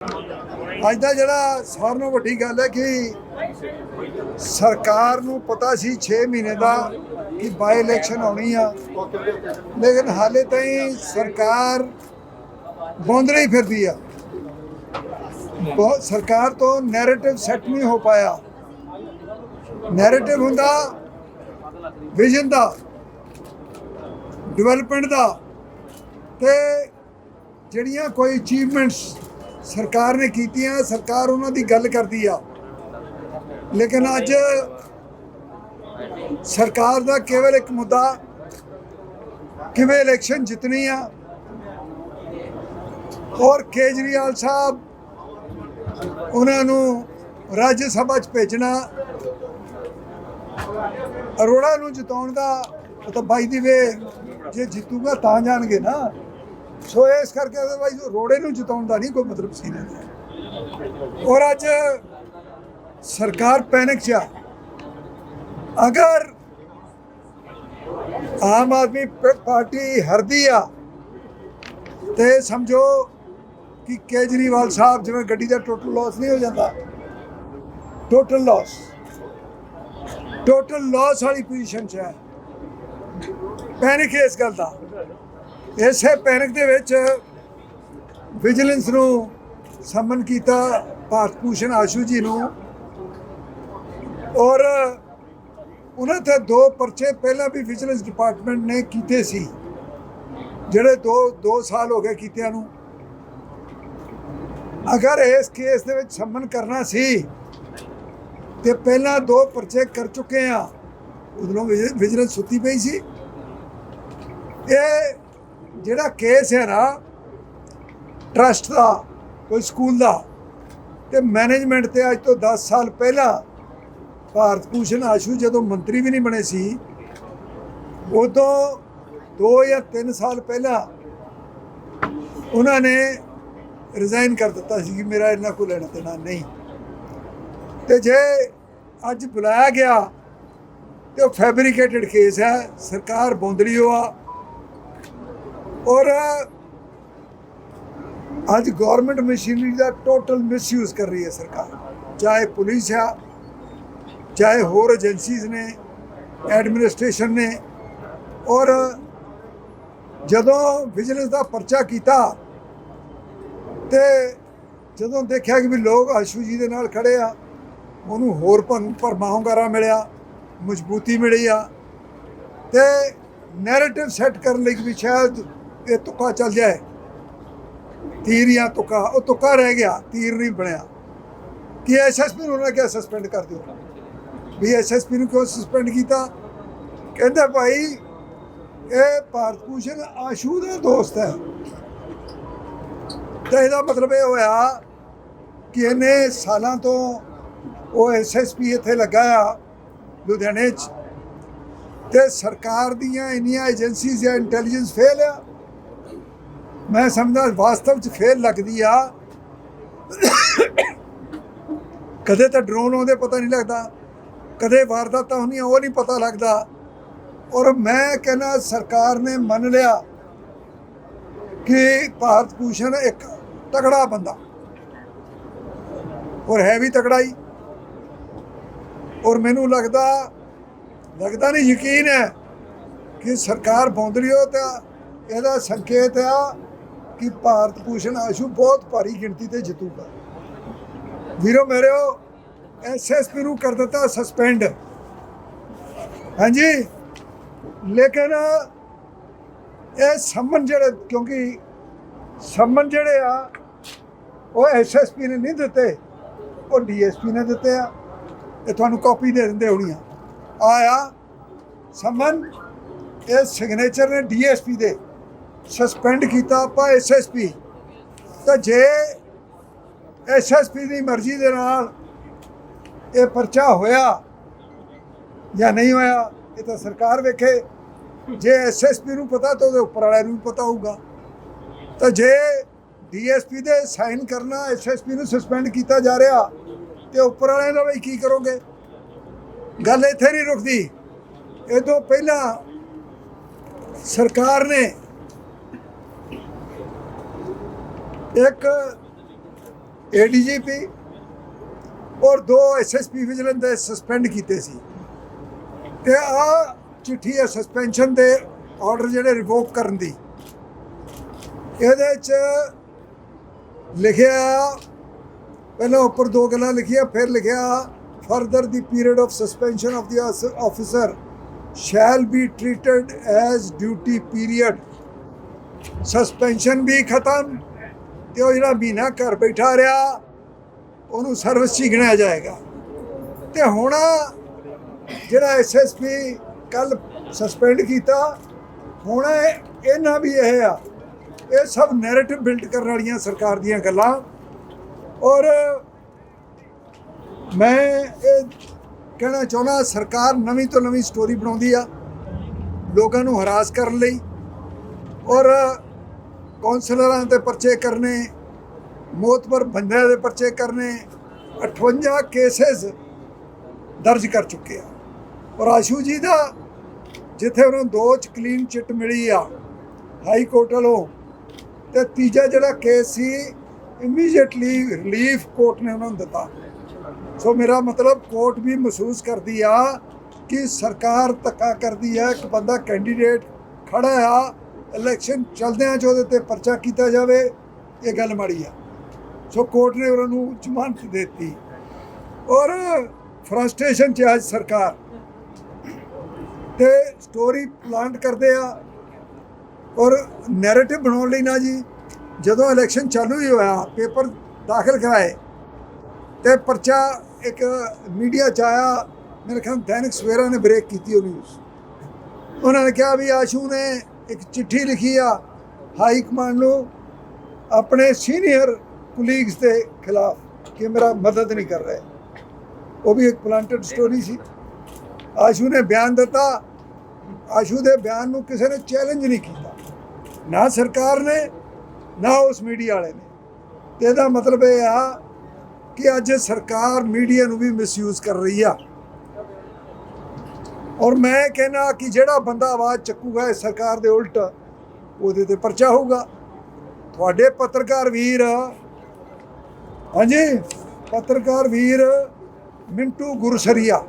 ਅੱਜ ਦਾ ਜਿਹੜਾ ਸਾਰਿਆਂ ਨਾਲੋਂ ਵੱਡੀ ਗੱਲ ਹੈ ਕਿ ਸਰਕਾਰ ਨੂੰ ਪਤਾ ਸੀ 6 ਮਹੀਨੇ ਦਾ ਕਿ ਬਾਈ ਇਲੈਕਸ਼ਨ ਆਉਣੀ ਆ। ਲੇਕਿਨ ਹਾਲੇ ਤਾਈਂ ਸਰਕਾਰ ਬੌਂਦਰੀ ਹੀ ਫਿਰਦੀ ਆ। ਬਹੁਤ ਸਰਕਾਰ ਤੋਂ ਨੈਰੇਟਿਵ ਸੈੱਟ ਨਹੀਂ ਹੋ ਪਾਇਆ। ਨੈਰੇਟਿਵ ਹੁੰਦਾ ਵਿਜ਼ਨ ਦਾ ਡਿਵੈਲਪਮੈਂਟ ਦਾ ਤੇ ਜਿਹੜੀਆਂ ਕੋਈ ਅਚੀਵਮੈਂਟਸ ਸਰਕਾਰ ਨੇ ਕੀਤੀਆਂ, ਸਰਕਾਰ ਉਹਨਾਂ ਦੀ ਗੱਲ ਕਰਦੀ ਆ। ਲੇਕਿਨ ਅੱਜ ਸਰਕਾਰ ਦਾ ਕੇਵਲ ਇੱਕ ਮੁੱਦਾ, ਕਿਵੇਂ ਇਲੈਕਸ਼ਨ ਜਿੱਤਣੀ ਆ। ਔਰ ਕੇਜਰੀਵਾਲ ਸਾਹਿਬ ਉਹਨਾਂ ਨੂੰ ਰਾਜ ਸਭਾ ਚ ਭੇਜਣਾ, ਅਰੋੜਾ ਨੂੰ ਜਿਤਾਉਣ ਦਾ ਉਹ ਤਾਂ ਬਾਈ ਦੀ ਵੇ ਜੇ ਜਿੱਤੂਗਾ ਤਾਂ ਜਾਣਗੇ ਨਾ। ਸੋ ਇਸ ਕਰਕੇ ਅਦਰਵਾਈਜ਼ ਰੋੜੇ ਨੂੰ ਜਿਤਾਉਣ ਦਾ ਨਹੀਂ ਕੋਈ ਮਤਲਬ ਸੀ ਨਹੀਂ ਔਰ ਅੱਜ ਸਰਕਾਰ ਪੈਨਿਕ ਚ ਆ ਅਗਰ ਆਮ ਆਦਮੀ ਪਾਰਟੀ ਹਰਦੀ ਆ, ਤੇ ਸਮਝੋ ਕਿ ਕੇਜਰੀਵਾਲ ਸਾਹਿਬ ਜਿਵੇਂ ਗੱਡੀ ਦਾ ਟੋਟਲ ਲਾਸ ਨਹੀਂ ਹੋ ਜਾਂਦਾ। ਟੋਟਲ ਲਾਸ ਟੋਟਲ ਲਾਸ ਵਾਲੀ ਪੋਜੀਸ਼ਨ 'ਚ ਹੈ। ਪੈਨਿਕ ਇਸ ਗੱਲ ਦਾ। ਇਸੇ ਪੈਨਿਕ ਦੇ ਵਿੱਚ ਵਿਜੀਲੈਂਸ ਨੂੰ ਸਮਨ ਕੀਤਾ ਭਾਰਤ ਭੂਸ਼ਣ ਆਸ਼ੂ ਜੀ ਨੂੰ। ਔਰ ਉਹਨਾਂ ਤੇ ਦੋ ਪਰਚੇ ਪਹਿਲਾਂ ਵੀ ਵਿਜੀਲੈਂਸ ਡਿਪਾਰਟਮੈਂਟ ਨੇ ਕੀਤੇ ਸੀ, ਜਿਹੜੇ ਦੋ 2 ਸਾਲ ਹੋ ਗਏ ਕੀਤਿਆਂ ਨੂੰ। ਅਗਰ ਇਸ ਕੇਸ ਦੇ ਵਿੱਚ ਸਮਨ ਕਰਨਾ ਸੀ, ਤੇ ਪਹਿਲਾਂ ਦੋ ਪਰਚੇ ਕਰ ਚੁੱਕੇ ਆ, ਉਦੋਂ ਵਿਜੀਲੈਂਸ ਸੁੱਤੀ ਪਈ ਸੀ। ਇਹ ਜਿਹੜਾ ਕੇਸ ਹੈ ਨਾ ਟਰਸਟ ਦਾ, ਕੋਈ ਸਕੂਲ ਦਾ, ਤੇ ਮੈਨੇਜਮੈਂਟ ਤੇ ਅੱਜ ਤੋਂ 10 ਸਾਲ ਪਹਿਲਾਂ ਭਾਰਤ ਭੂਸ਼ਣ ਆਸ਼ੂ ਜਦੋਂ ਮੰਤਰੀ ਵੀ ਨਹੀਂ ਬਣੇ ਸੀ, ਉਦੋਂ 2 ਜਾਂ 3 ਸਾਲ ਪਹਿਲਾਂ ਉਹਨਾਂ ਨੇ ਰਿਜ਼ਾਈਨ ਕਰ ਦਿੱਤਾ ਸੀ ਕਿ ਮੇਰਾ ਇਹਨਾਂ ਕੋਲ ਲੈਣਾ ਦੇਣਾ ਨਹੀਂ। ਤੇ ਜੇ ਅੱਜ ਬੁਲਾਇਆ ਗਿਆ ਤੇ ਉਹ ਫੈਬਰੀਕੇਟਡ ਕੇਸ ਹੈ, ਸਰਕਾਰ ਬੌਂਦਲੀ ਹੋਆ ਔਰ ਅੱਜ ਗਵਰਨਮੈਂਟ ਮਸ਼ੀਨਰੀ ਦਾ ਟੋਟਲ ਮਿਸਯੂਜ਼ ਕਰ ਰਹੀ ਹੈ ਸਰਕਾਰ। ਚਾਹੇ ਪੁਲਿਸ ਆ, ਚਾਹੇ ਹੋਰ ਏਜੰਸੀਜ਼ ਨੇ ਐਡਮਿਨਿਸਟ੍ਰੇਸ਼ਨ ਨੇ, ਔਰ ਜਦੋਂ ਵਿਜੀਲੈਂਸ ਦਾ ਪਰਚਾ ਕੀਤਾ ਤੇ ਜਦੋਂ ਦੇਖਿਆ ਕਿ ਵੀ ਲੋਕ ਆਸ਼ੂ ਜੀ ਦੇ ਨਾਲ ਖੜੇ ਆ, ਉਹਨੂੰ ਹੋਰ ਭੰ ਭਰਮਾਉਂਗਾਰਾ ਮਿਲਿਆ, ਮਜ਼ਬੂਤੀ ਮਿਲੀ ਆ, ਤੇ ਨੈਰੇਟਿਵ ਸੈੱਟ ਕਰਨ ਲਈ ਵੀ ਸ਼ਾਇਦ ਇਹ ਤੁੱਕਾ ਚੱਲ ਜਾਏ। ਤੀਰ ਜਾਂ ਤੁੱਕਾ, ਉਹ ਤੁੱਕਾ ਰਹਿ ਗਿਆ, ਤੀਰ ਨਹੀਂ ਬਣਿਆ। ਕਿ ਐਸਐਸਪੀ ਨੂੰ ਉਹਨਾਂ ਕਿਹਾ ਸਸਪੈਂਡ ਕਰ ਦਿਓ। ਵੀ ਐਸਐਸਪੀ ਨੂੰ ਕਿਉਂ ਸਸਪੈਂਡ ਕੀਤਾ? ਕਹਿੰਦਾ ਭਾਈ, ਇਹ ਭਾਰਤ ਭੂਸ਼ਣ ਆਸ਼ੂ ਦਾ ਦੋਸਤ ਹੈ। ਤਾਂ ਇਹਦਾ ਮਤਲਬ ਇਹ ਹੋਇਆ ਕਿ ਇਹਨੇ ਸਾਲਾਂ ਤੋਂ ਉਹ ਐਸਐਸਪੀ ਇੱਥੇ ਲੱਗਾ ਆ, ਲੁਧਿਆਣੇ 'ਚ। ਤੇ ਸਰਕਾਰ ਦੀਆਂ ਇੰਨੀਆਂ ਏਜੰਸੀਜ਼ ਜਾਂ ਇੰਟੈਲੀਜੈਂਸ ਫੇਲ ਆ ਮੈਂ ਸਮਝਦਾ ਵਾਸਤਵ 'ਚ ਫੇਲ ਲੱਗਦੀ ਆ। ਕਦੇ ਤਾਂ ਡਰੋਨ ਆਉਂਦੇ, ਪਤਾ ਨਹੀਂ ਲੱਗਦਾ। ਕਦੇ ਵਾਰਦਾਤਾਂ ਹੁੰਦੀਆਂ, ਉਹ ਨਹੀਂ ਪਤਾ ਲੱਗਦਾ। ਔਰ ਮੈਂ ਕਹਿੰਦਾ, ਸਰਕਾਰ ਨੇ ਮੰਨ ਲਿਆ ਕਿ ਭਾਰਤ ਭੂਸ਼ਣ ਇੱਕ ਤਗੜਾ ਬੰਦਾ। ਔਰ ਹੈ ਵੀ ਤਗੜਾ ਹੀ ਔਰ ਮੈਨੂੰ ਲੱਗਦਾ ਲੱਗਦਾ ਨਹੀਂ ਯਕੀਨ ਹੈ ਕਿ ਸਰਕਾਰ ਬੌਂਦਰੀ ਹੋ ਤਾਂ ਇਹਦਾ ਸੰਕੇਤ ਆ ਕਿ ਭਾਰਤ ਭੂਸ਼ਣ ਆਸ਼ੂ ਬਹੁਤ ਭਾਰੀ ਗਿਣਤੀ ਤੇ ਜਿੱਤੂਗਾ। ਵੀਰੋ ਮੇਰਿਓ ਐਸਐਸਪੀ ਨੂੰ ਕਰ ਦਿੱਤਾ ਸਸਪੈਂਡ ਹਾਂਜੀ? ਲੇਕਿਨ ਇਹ ਸੰਮਨ ਜਿਹੜੇ, ਕਿਉਂਕਿ ਸੰਮਨ ਜਿਹੜੇ ਆ, ਉਹ ਐਸਐਸਪੀ ਨੇ ਨਹੀਂ ਦਿੱਤੇ। ਉਹ ਡੀਐਸਪੀ ਨੇ ਦਿੱਤੇ ਆ। ਇਹ ਤੁਹਾਨੂੰ ਕਾਪੀ ਦੇ ਦਿੰਦੇ ਹੋਣੀਆਂ ਆਇਆ ਸੰਮਨ, ਇਹ ਸਿਗਨੇਚਰ ਨੇ ਡੀਐਸਪੀ ਦੇ। ਸਸਪੈਂਡ ਕੀਤਾ ਆਪਾਂ ਐਸਐਸਪੀ ਤਾਂ ਜੇ ਐਸਐਸਪੀ ਦੀ ਮਰਜ਼ੀ ਦੇ ਨਾਲ ਇਹ ਪਰਚਾ ਹੋਇਆ ਜਾਂ ਨਹੀਂ ਹੋਇਆ, ਇਹ ਤਾਂ ਸਰਕਾਰ ਵੇਖੇ। ਜੇ ਐਸਐਸਪੀ ਨੂੰ ਪਤਾ ਤਾਂ ਉਹਦੇ ਉੱਪਰ ਵਾਲਿਆਂ ਨੂੰ ਵੀ ਪਤਾ ਹੋਊਗਾ। ਤਾਂ ਜੇ ਡੀਐਸਪੀ ਦੇ ਸਾਈਨ ਕਰਨਾ ਐਸਐਸਪੀ ਨੂੰ ਸਸਪੈਂਡ ਕੀਤਾ ਜਾ ਰਿਹਾ, ਤੇ ਉੱਪਰ ਵਾਲਿਆਂ ਦਾ ਵੀ ਕੀ ਕਰੋਗੇ? ਗੱਲ ਇੱਥੇ ਨਹੀਂ ਰੁਕਦੀ। ਇਹ ਤੋਂ ਪਹਿਲਾਂ ਸਰਕਾਰ ਨੇ ਇੱਕ ਏਡੀਜੀਪੀ ਔਰ ਦੋ ਐਸਐਸਪੀ ਵਿਜੀਲੈਂਸ ਦੇ ਸਸਪੈਂਡ ਕੀਤੇ ਸੀ। ਤੇ ਆ ਚਿੱਠੀ ਹੈ ਸਸਪੈਂਸ਼ਨ ਦੇ ਆਰਡਰ ਜਿਹੜੇ ਰਿਵੋਕ ਕਰਨ ਦੀ। ਇਹਦੇ ਚ ਲਿਖਿਆ, ਪਹਿਲਾਂ ਉੱਪਰ ਦੋ ਗੱਲਾਂ ਲਿਖੀਆਂ, ਫਿਰ ਲਿਖਿਆ further the period of suspension of the officer shall be treated as duty period suspension ਵੀ ਖਤਮ ਤੇ ਉਹ ਜਿਹੜਾ ਮਹੀਨਾ ਘਰ ਬੈਠਾ ਰਿਹਾ, ਉਹਨੂੰ ਸਰਵਿਸ 'ਚ ਹੀ ਗਿਣਿਆ ਜਾਏਗਾ। ਤੇ ਹੁਣ ਜਿਹੜਾ ਐਸਐਸਪੀ ਕੱਲ ਸਸਪੈਂਡ ਕੀਤਾ, ਹੁਣ ਇਹਨਾਂ ਵੀ ਇਹ ਆ, ਇਹ ਸਭ ਨੈਰੇਟਿਵ ਬਿਲਡ ਕਰਨ ਵਾਲੀਆਂ ਸਰਕਾਰ ਦੀਆਂ ਗੱਲਾਂ। ਔਰ ਮੈਂ ਇਹ ਕਹਿਣਾ ਚਾਹੁੰਦਾ, ਸਰਕਾਰ ਨਵੀਂ ਤੋਂ ਨਵੀਂ ਸਟੋਰੀ ਬਣਾਉਂਦੀ ਆ, ਲੋਕਾਂ ਨੂੰ ਹਰਾਸ ਕਰਨ ਲਈ। ਔਰ ਕੌਂਸਲਰਾਂ ਦੇ ਪਰਚੇ ਕਰਨੇ, ਮੋਤਬਰ ਬੰਦਿਆਂ ਦੇ ਪਰਚੇ ਕਰਨੇ 58 ਕੇਸਸ ਦਰਜ ਕਰ ਚੁੱਕੇ ਆ। ਔਰ ਆਸ਼ੂ ਜੀ ਦਾ, ਜਿੱਥੇ ਉਹਨਾਂ ਨੂੰ ਦੋ ਚ ਕਲੀਨ ਚਿੱਟ ਮਿਲੀ ਆ ਹਾਈ ਕੋਰਟ ਵੱਲੋਂ, ਤੇ ਤੀਜਾ ਜਿਹੜਾ ਕੇਸ ਸੀ ਇਮੀਡੀਏਟਲੀ ਰਿਲੀਫ ਕੋਰਟ ਨੇ ਉਹਨਾਂ ਨੂੰ ਦਿੱਤਾ। ਸੋ ਮੇਰਾ ਮਤਲਬ ਕੋਰਟ ਵੀ ਮਹਿਸੂਸ ਕਰਦੀ ਆ ਕਿ ਸਰਕਾਰ ਧੱਕਾ ਕਰਦੀ ਹੈ ਕਿ ਬੰਦਾ ਕੈਂਡੀਡੇਟ ਖੜਾ ਆ ਇਲੈਕਸ਼ਨ ਚਲਦਿਆਂ ਚ ਉਹਦੇ ਤੇ ਪਰਚਾ ਕੀਤਾ ਜਾਵੇ, ਇਹ ਗੱਲ ਮਾੜੀ ਆ। ਸੋ ਕੋਰਟ ਨੇ ਉਹਨਾਂ ਨੂੰ ਜ਼ਮਾਨਤ ਦੇ ਦਿੱਤੀ। ਔਰ ਫਰਸਟ੍ਰੇਸ਼ਨ ਚ ਅੱਜ ਸਰਕਾਰ ਤੇ ਸਟੋਰੀ ਪਲਾਂਟ ਕਰਦੇ ਆ ਔਰ ਨੈਰੇਟਿਵ ਬਣਾਉਣ ਲਈ ਨਾ ਜੀ, ਜਦੋਂ ਇਲੈਕਸ਼ਨ ਚਾਲੂ ਹੀ ਹੋਇਆ, ਪੇਪਰ ਦਾਖਲ ਕਰਾਏ ਤੇ ਪਰਚਾ ਇੱਕ ਮੀਡੀਆ ਚ ਆਇਆ, ਮੇਰੇ ਖਿਆਲ ਦੈਨਿਕ ਸਵੇਰਾ ਨੇ ਬ੍ਰੇਕ ਕੀਤੀ ਉਹ ਨਿਊਜ਼ ਉਹਨਾਂ ਨੇ ਕਿਹਾ ਵੀ ਆਸ਼ੂ ਨੇ ਇੱਕ ਚਿੱਠੀ ਲਿਖੀ ਆ ਹਾਈ ਕਮਾਂਡ ਨੂੰ ਆਪਣੇ ਸੀਨੀਅਰ ਕੁਲੀਗਸ ਦੇ ਖਿਲਾਫ ਕਿ ਮੇਰਾ ਮਦਦ ਨਹੀਂ ਕਰ ਰਹੇ। ਉਹ ਵੀ ਇੱਕ ਪਲਾਂਟਡ ਸਟੋਰੀ ਸੀ। ਆਸ਼ੂ ਨੇ ਬਿਆਨ ਦਿੱਤਾ। ਆਸ਼ੂ ਦੇ ਬਿਆਨ ਨੂੰ ਕਿਸੇ ਨੇ ਚੈਲੰਜ ਨਹੀਂ ਕੀਤਾ। ਨਾ ਸਰਕਾਰ ਨੇ, ਨਾ ਉਸ ਮੀਡੀਆ ਵਾਲੇ ਨੇ। ਤੇ ਇਹਦਾ ਮਤਲਬ ਇਹ ਆ ਕਿ ਅੱਜ ਸਰਕਾਰ ਮੀਡੀਆ ਨੂੰ ਵੀ ਮਿਸਯੂਜ਼ ਕਰ ਰਹੀ ਆ। ਔਰ ਮੈਂ ਕਹਿੰਦਾ ਕਿ ਜਿਹੜਾ ਬੰਦਾ ਆਵਾਜ਼ ਚੱਕੂਗਾ ਇਸ ਸਰਕਾਰ ਦੇ ਉਲਟ ਉਹਦੇ ਤੇ ਪਰਚਾ ਹੋਊਗਾ। ਤੁਹਾਡੇ ਪੱਤਰਕਾਰ ਵੀਰ, ਹਾਂਜੀ, ਪੱਤਰਕਾਰ ਵੀਰ ਮਿੰਟੂ ਗੁਰਸਰੀਆ।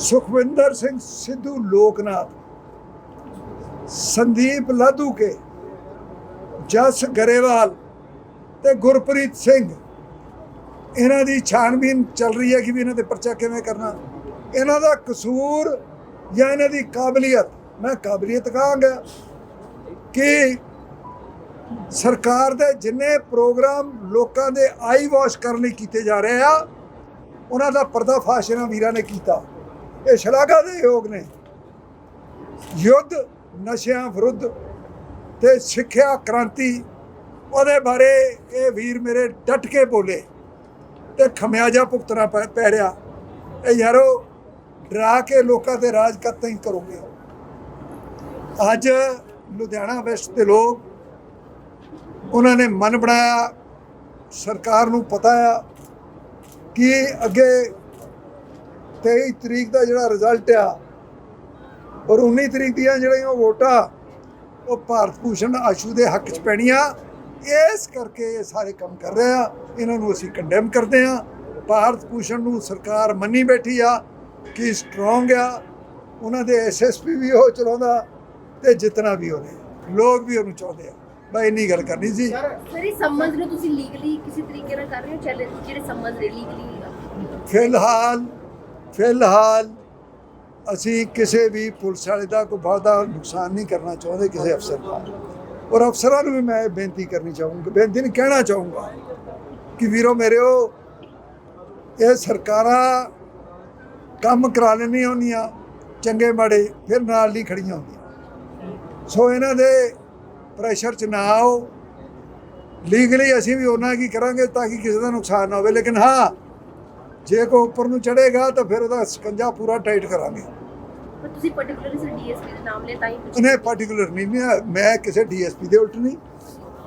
ਸੁਖਵਿੰਦਰ ਸਿੰਘ ਸਿੱਧੂ ਲੋਕਨਾਥ, ਸੰਦੀਪ ਲਾਧੂ ਕੇ, ਜਸ ਗਰੇਵਾਲ ਤੇ ਗੁਰਪ੍ਰੀਤ ਸਿੰਘ। ਇਹਨਾਂ ਦੀ ਛਾਣਬੀਨ ਚੱਲ ਰਹੀ ਹੈ ਕਿ ਵੀ ਇਹਨਾਂ ਤੇ ਪਰਚਾ ਕਿਵੇਂ ਕਰਨਾ। ਇਹਨਾਂ ਦਾ ਕਸੂਰ ਜਾਂ ਇਹਨਾਂ ਦੀ ਕਾਬਲੀਅਤ, ਮੈਂ ਕਾਬਲੀਅਤ ਕਹਾਂਗਾ ਕਿ ਸਰਕਾਰ ਦੇ ਜਿੰਨੇ ਪ੍ਰੋਗਰਾਮ ਲੋਕਾਂ ਦੇ ਆਈ ਵਾਸ਼ ਕਰਨ ਲਈ ਕੀਤੇ ਜਾ ਰਹੇ ਆ, ਉਹਨਾਂ ਦਾ ਪਰਦਾਫਾਸ਼ ਇਹਨਾਂ ਵੀਰਾਂ ਨੇ ਕੀਤਾ। ਇਹ ਸ਼ਲਾਘਾ ਦੇ ਯੋਗ ਨੇ। ਯੁੱਧ, ਨਸ਼ਿਆਂ ਵਿਰੁੱਧ ਤੇ ਸਿੱਖਿਆ ਕ੍ਰਾਂਤੀ, ਉਹਦੇ ਬਾਰੇ ਇਹ ਵੀਰ ਮੇਰੇ ਡਟ ਕੇ ਬੋਲੇ। ਤੇ ਖਮਿਆਜਾ ਭੁਗਤਣਾ ਪੈ ਪੈ ਰਿਹਾ। ਇਹ ਯਾਰੋ, ਡਰਾ ਕੇ ਲੋਕਾਂ ਤੇ ਰਾਜ ਕਦ ਹੀ ਕਰੋਗੇ। ਅੱਜ ਲੁਧਿਆਣਾ ਵੈਸਟ ਦੇ ਲੋਕ ਉਹਨਾਂ ਨੇ ਮਨ ਬਣਾਇਆ, ਸਰਕਾਰ ਨੂੰ ਪਤਾ ਆ ਕਿ ਅੱਗੇ 23 ਤਰੀਕ ਦਾ ਜਿਹੜਾ ਰਿਜ਼ਲਟ ਆ, ਔਰ 19 ਤਰੀਕ ਦੀਆਂ ਜਿਹੜੀਆਂ ਵੋਟਾਂ, ਉਹ ਭਾਰਤ ਭੂਸ਼ਣ ਆਸ਼ੂ ਦੇ ਹੱਕ 'ਚ ਪੈਣੀਆਂ। ਇਸ ਕਰਕੇ ਇਹ ਸਾਰੇ ਕੰਮ ਕਰ ਰਹੇ ਆ। ਇਹਨਾਂ ਨੂੰ ਅਸੀਂ ਕੰਡੈਮ ਕਰਦੇ ਆ ਭਾਰਤ ਭੂਸ਼ਣ ਨੂੰ ਸਰਕਾਰ ਮੰਨੀ ਬੈਠੀ ਆ ਕਿ ਸਟਰੋਂਗ ਆ। ਉਹਨਾਂ ਦੇ ਐਸਐਸਪੀ ਵੀ ਉਹ ਚਲਾਉਂਦਾ ਤੇ ਜਿਤਨਾ ਵੀ ਉਹਨੇ। ਲੋਕ ਵੀ ਉਹਨੂੰ ਚਾਹੁੰਦੇ ਆ। ਬਈ ਇੰਨੀ ਗੱਲ ਕਰਨੀ ਸੀ। ਸਰ ਇਹ ਸੰਬੰਧ ਨੂੰ ਤੁਸੀਂ ਲੀਗਲੀ ਕਿਸੇ ਤਰੀਕੇ ਨਾਲ ਕਰ ਰਹੇ ਹੋ? ਚੈਲੰਜ ਜਿਹੜੇ ਸੰਬੰਧ ਨੇ ਲੀਗਲੀ ਫਿਲਹਾਲ ਫਿਲਹਾਲ ਅਸੀਂ ਕਿਸੇ ਵੀ ਪੁਲਿਸ ਵਾਲੇ ਦਾ ਕੋਈ ਬਹੁਤਾ ਨੁਕਸਾਨ ਨਹੀਂ ਕਰਨਾ ਚਾਹੁੰਦੇ ਕਿਸੇ ਅਫਸਰ ਦਾ। ਔਰ ਅਫਸਰਾਂ ਨੂੰ ਵੀ ਮੈਂ ਬੇਨਤੀ ਕਰਨੀ ਚਾਹੂੰਗਾ ਬੇਨਤੀ ਨਹੀਂ ਕਹਿਣਾ ਚਾਹੂੰਗਾ। ਕਿ ਵੀਰੋ ਮੇਰਿਓ ਇਹ ਸਰਕਾਰਾਂ ਕੰਮ ਕਰਾ ਲੈਣੀਆਂ ਹੁੰਦੀਆਂ ਚੰਗੇ ਮਾੜੇ ਫਿਰ ਨਾਲ ਨਹੀਂ ਖੜੀਆਂ ਹੁੰਦੀਆਂ। ਸੋ ਇਹਨਾਂ ਦੇ ਪ੍ਰੈਸ਼ਰ 'ਚ ਨਾ ਆਓ। ਲੀਗਲੀ ਅਸੀਂ ਵੀ ਉਹਨਾਂ ਕੀ ਕਰਾਂਗੇ ਤਾਂ ਕਿ ਕਿਸੇ ਦਾ ਨੁਕਸਾਨ ਨਾ ਹੋਵੇ ਲੇਕਿਨ ਹਾਂ ਜੇ ਕੋ ਉੱਪਰ ਨੂੰ ਚੜੇਗਾ ਤਾਂ ਫਿਰ ਉਹਦਾ ਸਕੰਜਾ ਪੂਰਾ ਟਾਈਟ ਕਰਾਂਗੇ। ਤੁਸੀਂ ਪਾਰਟਿਕੂਲਰਲੀ ਸਰ ਡੀਐਸਪੀ ਦੇ ਨਾਮ ਲੈ ਤਾਂ ਹੀ ਉਹਨੇ ਪਾਰਟਿਕੂਲਰ ਨਹੀਂ ਮੈਂ- ਕਿਸੇ ਡੀਐਸਪੀ ਦੇ ਉਲਟ ਨਹੀਂ।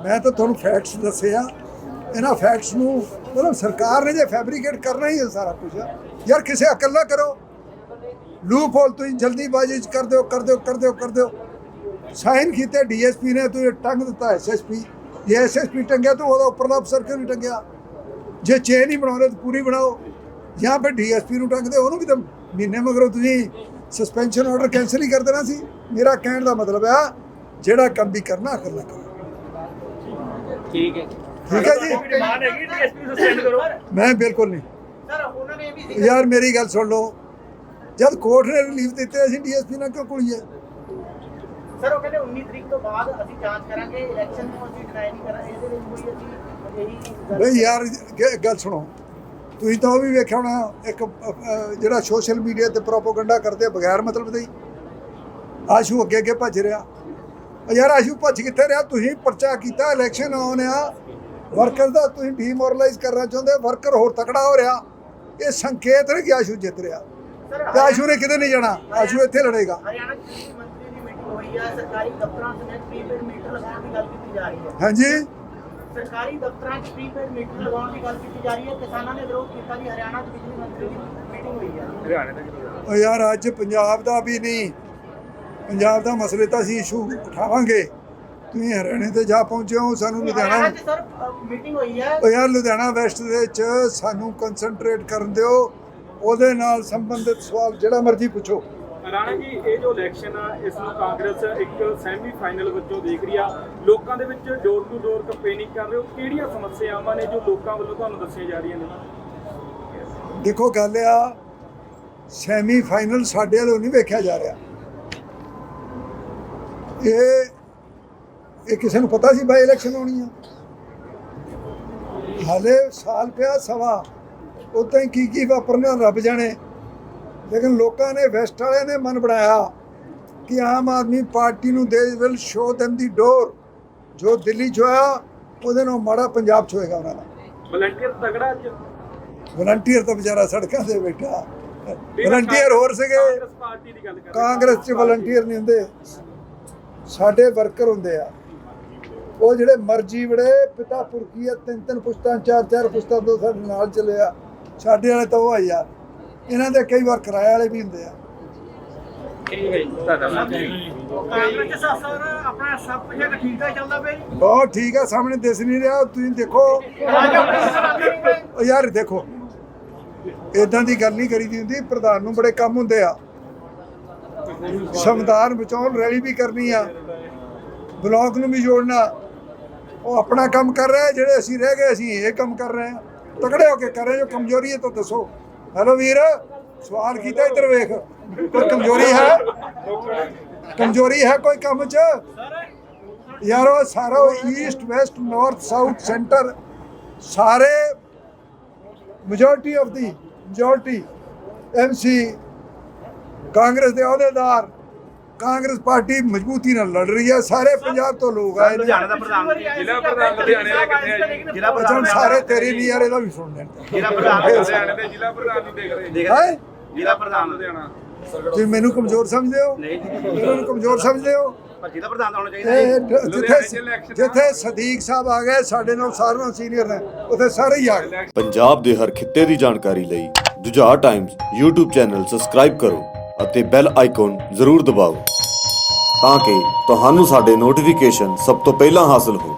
ਮੈਂ ਤਾਂ ਤੁਹਾਨੂੰ ਫੈਕਟਸ ਦੱਸੇ ਆ। ਇਹਨਾਂ ਫੈਕਟਸ ਨੂੰ ਮਤਲਬ ਸਰਕਾਰ ਨੇ ਜੇ ਫੈਬਰੀਕੇਟ ਕਰਨਾ ਹੀ ਹੈ ਸਾਰਾ ਕੁਝ ਯਾਰ ਕਿਸੇ ਅਕਲ ਨਾ ਕਰੋ। ਲੂਪ ਹੋਲ ਤੁਸੀਂ ਜਲਦੀਬਾਜ਼ੀ ਚ ਕਰ ਦਿਓ ਕਰ ਦਿਓ ਕਰ ਦਿਓ ਕਰ ਦਿਓ। ਸਾਈਨ ਕੀਤੇ, ਡੀਐਸਪੀ ਨੇ ਤੁਸੀਂ ਟੰਗ ਦਿੱਤਾ ਐਸਐਸਪੀ ਜੇ ਐਸਐਸਪੀ ਟੰਗਿਆ ਤਾਂ ਉਹਦਾ ਉੱਪਰਲਾ ਅਫਸਰ ਕਿਉਂ ਨਹੀਂ ਟੰਗਿਆ? ਜੇ ਚੇਨ ਹੀ ਬਣਾਉਣੇ ਤਾਂ ਪੂਰੀ ਬਣਾਓ। ਜਾਂ ਫਿਰ ਡੀਐਸਪੀ ਨੂੰ ਟੰਗਦੇ, ਉਹਨੂੰ ਵੀ ਤਾਂ ਮਹੀਨੇ ਮਗਰੋਂ ਤੁਸੀਂ ਸਸਪੈਂਸ਼ਨ ਆਰਡਰ ਕੈਨਸਲ ਹੀ ਕਰ ਦੇਣਾ ਸੀ। ਮੇਰਾ ਕਹਿਣ ਦਾ ਮਤਲਬ ਆ, ਜਿਹੜਾ ਕੰਮ ਵੀ ਕਰਨਾ ਕਰਨਾ ਕਰੋ। ਠੀਕ ਹੈ। ਠੀਕ ਹੈ ਜੀ। ਡਿਮਾਂਡ ਹੈਗੀ ਡੀਐਸਪੀ ਸਸਪੈਂਡ ਕਰੋ। ਮੈਂ ਬਿਲਕੁਲ ਨਹੀਂ। ਸਰ ਉਹਨਾਂ ਨੇ ਇਹ ਵੀ ਯਾਰ ਮੇਰੀ ਗੱਲ ਸੁਣ ਲਓ। ਜਦ ਕੋਰਟ ਨੇ ਰਿਲੀਫ ਦਿੱਤੇ ਅਸੀਂ ਡੀਐਸਪੀ ਨਾਲ ਕਿਉਂ ਕੁਲੀਏ ਸਰ ਉਹ ਕਹਿੰਦੇ 19 ਤਰੀਕ ਤੋਂ ਬਾਅਦ ਅਸੀਂ ਜਾਂਚ ਕਰਾਂਗੇ ਇਲੈਕਸ਼ਨ ਨੂੰ ਅਸੀਂ ਡਿਨਾਈ ਨਹੀਂ ਕਰਾਂਗੇ। ਇਹਦੇ ਵਿੱਚ ਕੋਈ ਅਸੀਂ ਇਹੀ ਗੱਲ- ਬਈ ਯਾਰ ਗੱਲ ਸੁਣੋ। ਤੁਸੀਂ ਤਾਂ ਉਹ ਵੀ ਵੇਖਿਆ ਹੋਣਾ ਇੱਕ ਜਿਹੜਾ ਸੋਸ਼ਲ ਮੀਡੀਆ ਤੇ ਪ੍ਰੋਪਗੈਂਡਾ ਕਰਦੇ ਆ ਬਗੈਰ ਮਤਲਬ ਦੇ ਆਸ਼ੂ ਅੱਗੇ ਅੱਗੇ ਭੱਜ ਰਿਹਾ। ਯਾਰ ਆਸ਼ੂ ਭੱਜ ਕਿੱਥੇ ਰਿਹਾ? ਤੁਸੀਂ ਪਰਚਾ ਕੀਤਾ ਇਲੈਕਸ਼ਨ ਆਉਣ ਆ। ਵਰਕਰ ਦਾ ਤੁਸੀਂ ਡੀਮੋਰਲਾਈਜ਼ ਕਰਨਾ ਚਾਹੁੰਦੇ ਵਰਕਰ ਹੋਰ ਤਕੜਾ ਹੋ ਰਿਹਾ ਇਹ ਸੰਕੇਤ ਨੇ ਕਿ ਆਸ਼ੂ ਜਿੱਤ ਰਿਹਾ। ਸਰ ਤੇ ਆਸ਼ੂ ਨੇ ਕਿਤੇ ਨਹੀਂ ਜਾਣਾ ਆਸ਼ੂ ਇੱਥੇ ਲੜੇਗਾ। ਹਰਿਆਣਾ ਕ੍ਰਿਸ਼ੀ ਮੰਤਰੀ ਦੀ ਮੀਟਿੰਗ ਹੋਈ ਹੈ ਸਰਕਾਰੀ ਦਫ਼ਤਰਾਂ 'ਚ ਪ੍ਰੀਪੇਡ ਮੀਟਰ ਲਗਾਉਣ ਦੀ ਗੱਲ ਕੀਤੀ ਜਾ ਰਹੀ ਹੈ। ਹਾਂਜੀ? ਸਰਕਾਰੀ ਦਫ਼ਤਰਾਂ 'ਚ ਪ੍ਰੀਪੇਡ ਮੀਟਰ ਲਗਾਉਣ ਦੀ ਗੱਲ ਕੀਤੀ ਜਾ ਰਹੀ ਹੈ ਕਿਸਾਨਾਂ ਨੇ ਵਿਰੋਧ ਕੀਤਾ ਜੀ ਹਰਿਆਣਾ 'ਚ ਬਿਜਲੀ ਮੰਤਰੀ ਦੀ ਮੀਟਿੰਗ ਹੋਈ ਹੈ ਉਹ ਯਾਰ ਅੱਜ ਪੰਜਾਬ ਦਾ ਵੀ ਨਹੀਂ ਪੰਜਾਬ ਦਾ ਮਸਲੇ ਤਾਂ ਅਸੀਂ ਇਸ਼ੂ ਉਠਾਵਾਂਗੇ। ਤੁਸੀਂ ਹਰਿਆਣੇ ਤੇ ਜਾ ਪਹੁੰਚੇ ਹੋ ਸਾਨੂੰ ਲੁਧਿਆਣਾ ਸਰ ਮੀਟਿੰਗ ਹੋਈ ਹੈ ਉਹ ਯਾਰ ਲੁਧਿਆਣਾ ਵੈਸਟ ਦੇ ਵਿੱਚ ਸਾਨੂੰ ਕਨਸੈਂਟਰੇਟ ਕਰਨ ਦਿਓ। ਉਹਦੇ ਨਾਲ ਸੰਬੰਧਿਤ ਸਵਾਲ ਜਿਹੜਾ ਮਰਜ਼ੀ ਪੁੱਛੋ। ਰਾਣਾ ਜੀ ਇਹ ਜੋ ਇਲੈਕਸ਼ਨ ਆ ਇਸ ਨੂੰ ਕਾਂਗਰਸ ਇੱਕ ਸੈਮੀ ਫਾਈਨਲ ਵਜੋਂ ਦੇਖ ਰਹੀ ਆ। ਲੋਕਾਂ ਦੇ ਵਿੱਚ ਡੋਰ ਟੂ ਡੋਰ ਕੰਪੇਨਿੰਗ ਕਰ ਰਹੇ ਹੋ। ਕਿਹੜੀਆਂ ਸਮੱਸਿਆਵਾਂ ਨੇ ਜੋ ਲੋਕਾਂ ਵੱਲੋਂ ਤੁਹਾਨੂੰ ਦੱਸੀਆਂ ਜਾ ਰਹੀਆਂ ਨੇ? ਦੇਖੋ ਗੱਲ ਆ ਸੈਮੀ ਫਾਈਨਲ ਸਾਡੇ ਵੱਲੋਂ ਨਹੀਂ ਵੇਖਿਆ ਜਾ ਰਿਹਾ। ਇਹ ਇਹ ਕਿਸੇ ਨੂੰ ਪਤਾ ਸੀ ਬਾਈ ਇਲੈਕਸ਼ਨ ਹੋਣੀ ਆ? ਹਾਲੇ ਸਾਲ ਪਿਆ ਸਵਾ। ਉਦਾਂ ਹੀ ਕੀ ਕੀ ਵਾਪਰਨਾ ਰੱਬ ਜਾਣੇ। ਲੇਕਿਨ ਲੋਕਾਂ ਨੇ ਵੈਸਟ ਵਾਲਿਆਂ ਨੇ ਮਨ ਬਣਾਇਆ ਕਿ ਆਮ ਆਦਮੀ ਪਾਰਟੀ ਨੂੰ they will show them the door. ਜੋ ਦਿੱਲੀ 'ਚ ਹੋਇਆ ਉਹਦੇ ਨਾਲ ਮਾੜਾ ਪੰਜਾਬ 'ਚ ਹੋਏਗਾ ਉਹਨਾਂ ਦਾ। ਵਲੰਟੀਅਰ ਤਗੜਾ ਅੱਜ। ਵਲੰਟੀਅਰ ਤਾਂ ਵਿਚਾਰਾ ਸੜਕਾਂ ਤੇ ਬੈਠਾ। ਵਲੰਟੀਅਰ ਹੋਰ ਸੀਗੇ। ਕਾਂਗਰਸ ਪਾਰਟੀ ਦੀ ਗੱਲ ਕਰ ਕਾਂਗਰਸ 'ਚ ਵਲੰਟੀਅਰ ਨਹੀਂ ਹੁੰਦੇ। ਸਾਡੇ ਵਰਕਰ ਹੁੰਦੇ ਆ। ਉਹ ਜਿਹੜੇ ਮਰਜ਼ੀ ਬੜੇ ਪਿਤਾ ਪੁਰਖੀ ਆ ਤਿੰਨ ਤਿੰਨ ਪੁਸਤਾਂ ਚਾਰ ਚਾਰ ਪੁਸਤਾਂ ਤੋਂ ਸਾਡੇ ਨਾਲ ਚੱਲੇ ਆ। ਸਾਡੇ ਵਾਲੇ ਤਾਂ ਉਹ ਆ। ਯਾਰ ਇਹਨਾਂ ਦੇ ਕਈ ਵਾਰ ਕਿਰਾਏ ਵਾਲੇ ਵੀ ਹੁੰਦੇ ਆ। ਬਹੁਤ ਠੀਕ ਆ ਸਾਹਮਣੇ ਦਿਸ ਨਹੀਂ ਰਿਹਾ ਤੁਸੀਂ ਦੇਖੋ। ਉਹ ਯਾਰ ਦੇਖੋ। ਇਦਾਂ ਦੀ ਗੱਲ ਨਹੀਂ ਕਰੀਦੀ ਹੁੰਦੀ ਪ੍ਰਧਾਨ ਨੂੰ ਬੜੇ ਕੰਮ ਹੁੰਦੇ ਆ। ਸੰਵਿਧਾਨ ਬਚਾਉਣ ਰੈਲੀ ਵੀ ਕਰਨੀ ਆ। ਬਲਾਕ ਨੂੰ ਵੀ ਜੋੜਨਾ। ਉਹ ਆਪਣਾ ਕੰਮ ਕਰ ਰਿਹਾ ਜਿਹੜੇ ਅਸੀਂ ਰਹਿ ਗਏ, ਅਸੀਂ ਇਹ ਕੰਮ ਕਰ ਰਹੇ ਹਾਂ। ਤਕੜੇ ਹੋ ਕੇ ਕਰ ਰਹੇ ਜੋ ਕਮਜ਼ੋਰੀ ਹੈ ਤਾਂ ਦੱਸੋ। ਹੈਲੋ ਵੀਰ, ਸਵਾਲ ਕੀਤਾ ਇੱਧਰ ਵੇਖ। ਕੋਈ ਕਮਜ਼ੋਰੀ ਹੈ? ਕਮਜ਼ੋਰੀ ਹੈ ਕੋਈ ਕੰਮ 'ਚ? ਯਾਰ, ਸਾਰਾ east west north south centre ਸਾਰੇ majority of the majority MC Congress ਦੇ ਅਹੁਦੇਦਾਰ ਕਾਂਗਰਸ ਪਾਰਟੀ ਮਜ਼ਬੂਤੀ ਨਾਲ ਲੜ ਰਹੀ ਹੈ ਸਾਰੇ ਪੰਜਾਬ ਤੋਂ ਲੋਕ ਆਏ ਨੇ। ਲੁਧਿਆਣਾ ਦਾ ਪ੍ਰਧਾਨ ਜ਼ਿਲ੍ਹਾ ਪ੍ਰਧਾਨ ਲੁਧਿਆਣੇ ਦਾ ਕਿੱਥੇ ਆ ਜੀ? ਜ਼ਿਲ੍ਹਾ ਪ੍ਰਧਾਨ ਸਾਰੇ ਤੇਰੇ ਨਹੀਂ ਯਾਰ ਇਹਦਾ ਵੀ ਸੁਣ ਲੈਣ। ਜ਼ਿਲ੍ਹਾ ਪ੍ਰਧਾਨ ਲੁਧਿਆਣੇ ਦੇ ਜ਼ਿਲ੍ਹਾ ਪ੍ਰਧਾਨ ਨੂੰ ਦੇਖ ਰਹੇ ਦੇਖ ਹੈ? ਜ਼ਿਲ੍ਹਾ ਪ੍ਰਧਾਨ ਲੁਧਿਆਣਾ ਤੁਸੀਂ ਮੈਨੂੰ ਕਮਜ਼ੋਰ ਸਮਝਦੇ ਹੋ? ਨਹੀਂ ਜੀ। ਇਹਨਾਂ ਨੂੰ ਕਮਜ਼ੋਰ ਸਮਝਦੇ ਹੋ? ਪਰ ਜ਼ਿਲ੍ਹਾ ਪ੍ਰਧਾਨ ਹੋਣਾ ਚਾਹੀਦਾ ਜਿੱਥੇ ਜਿੱਥੇ ਸਦੀਕ ਸਾਹਿਬ ਆ ਗਏ ਸਾਡੇ ਨਾਲ ਸਾਰਿਆਂ ਨਾਲੋਂ ਸੀਨੀਅਰ ਨੇ ਉੱਥੇ ਸਾਰੇ ਹੀ ਆ ਗਏ। ਪੰਜਾਬ ਦੇ ਹਰ ਖਿੱਤੇ ਦੀ ਜਾਣਕਾਰੀ ਲਈ Jujhar times YouTube channel subscribe ਕਰੋ। ਅਤੇ ਬੈਲ ਆਈਕਨ ਜ਼ਰੂਰ ਦਬਾਓ ਤਾਂ ਕਿ ਤੁਹਾਨੂੰ ਸਾਡੇ ਨੋਟੀਫਿਕੇਸ਼ਨ ਸਭ ਤੋਂ ਪਹਿਲਾਂ ਹਾਸਲ ਹੋ